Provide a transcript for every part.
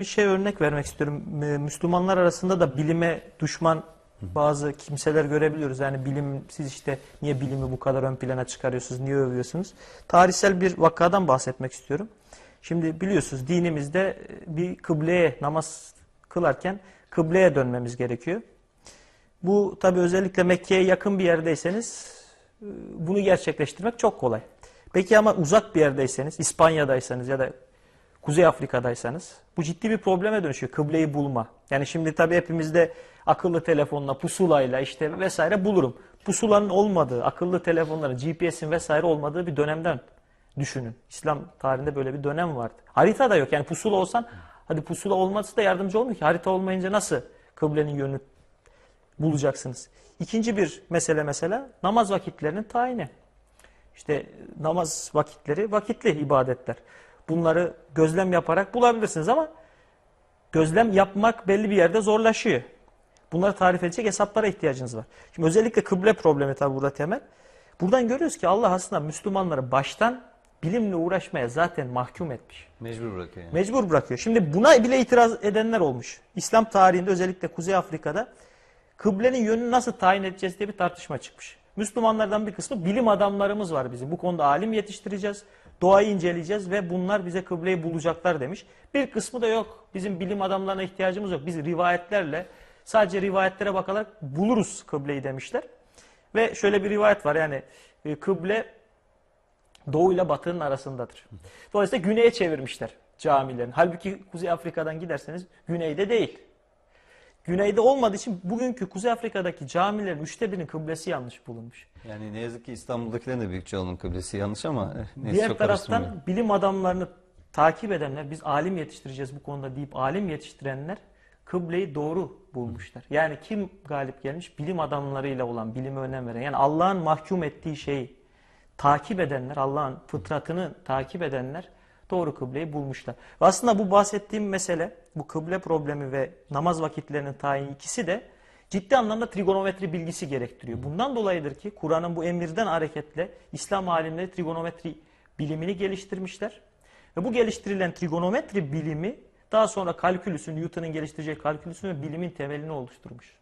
Bir şey örnek vermek istiyorum. Ee, Müslümanlar arasında da bilime düşman bazı kimseler görebiliyoruz. Yani bilim, siz işte niye bilimi bu kadar ön plana çıkarıyorsunuz, niye övüyorsunuz? Tarihsel bir vakadan bahsetmek istiyorum. Şimdi biliyorsunuz dinimizde e, bir kıbleye namaz kılarken kıbleye dönmemiz gerekiyor. Bu tabi özellikle Mekke'ye yakın bir yerdeyseniz e, bunu gerçekleştirmek çok kolay. Peki ama uzak bir yerdeyseniz, İspanya'daysanız ya da Kuzey Afrika'daysanız bu ciddi bir probleme dönüşüyor. Kıbleyi bulma. Yani şimdi tabii hepimizde akıllı telefonla, pusulayla işte vesaire bulurum. Pusulanın olmadığı, akıllı telefonların, GPS'in vesaire olmadığı bir dönemden düşünün. İslam tarihinde böyle bir dönem vardı. Harita da yok. Yani pusula olsan, hadi pusula olması da yardımcı olmuyor ki. Harita olmayınca nasıl kıblenin yönünü bulacaksınız? İkinci bir mesele mesela namaz vakitlerinin tayini. İşte namaz vakitleri vakitli ibadetler. Bunları gözlem yaparak bulabilirsiniz ama gözlem yapmak belli bir yerde zorlaşıyor. Bunları tarif edecek hesaplara ihtiyacınız var. Şimdi özellikle kıble problemi tabi burada temel. Buradan görüyoruz ki Allah aslında Müslümanları baştan bilimle uğraşmaya zaten mahkum etmiş. Mecbur bırakıyor yani. Mecbur bırakıyor. Şimdi buna bile itiraz edenler olmuş. İslam tarihinde özellikle Kuzey Afrika'da kıblenin yönünü nasıl tayin edeceğiz diye bir tartışma çıkmış. Müslümanlardan bir kısmı bilim adamlarımız var bizim. Bu konuda alim yetiştireceğiz, doğayı inceleyeceğiz ve bunlar bize kıbleyi bulacaklar demiş. Bir kısmı da yok. Bizim bilim adamlarına ihtiyacımız yok. Biz rivayetlerle sadece rivayetlere bakarak buluruz kıbleyi demişler. Ve şöyle bir rivayet var yani e, kıble doğu ile batının arasındadır. Dolayısıyla güneye çevirmişler camilerin. Halbuki Kuzey Afrika'dan giderseniz güneyde değil. Güneyde olmadığı için bugünkü Kuzey Afrika'daki camilerin üçte birinin kıblesi yanlış bulunmuş. Yani ne yazık ki İstanbul'dakilerin de büyük çoğunun kıblesi yanlış ama eh, neyse Diğer çok taraftan bilim adamlarını takip edenler, biz alim yetiştireceğiz bu konuda deyip alim yetiştirenler kıbleyi doğru bulmuşlar. Yani kim galip gelmiş? Bilim adamlarıyla olan, bilime önem veren. Yani Allah'ın mahkum ettiği şeyi takip edenler, Allah'ın fıtratını takip edenler doğru kıbleyi bulmuşlar. Ve aslında bu bahsettiğim mesele, bu kıble problemi ve namaz vakitlerinin tayini ikisi de ciddi anlamda trigonometri bilgisi gerektiriyor. Bundan dolayıdır ki Kur'an'ın bu emirden hareketle İslam alimleri trigonometri bilimini geliştirmişler. Ve bu geliştirilen trigonometri bilimi daha sonra kalkülüsün, Newton'un geliştireceği kalkülüsün ve bilimin temelini oluşturmuş.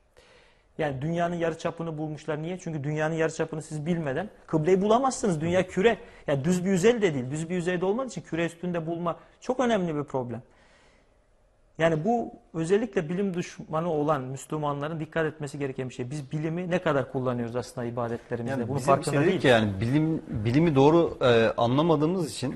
Yani dünyanın yarıçapını bulmuşlar. Niye? Çünkü dünyanın yarıçapını siz bilmeden kıbleyi bulamazsınız. Dünya küre. Yani düz bir yüzey de değil. Düz bir yüzeyde olmadığı için küre üstünde bulma çok önemli bir problem. Yani bu özellikle bilim düşmanı olan Müslümanların dikkat etmesi gereken bir şey. Biz bilimi ne kadar kullanıyoruz aslında ibadetlerimizde. Yani Bunun farkında şey değiliz. ki yani bilim bilimi doğru e, anlamadığımız için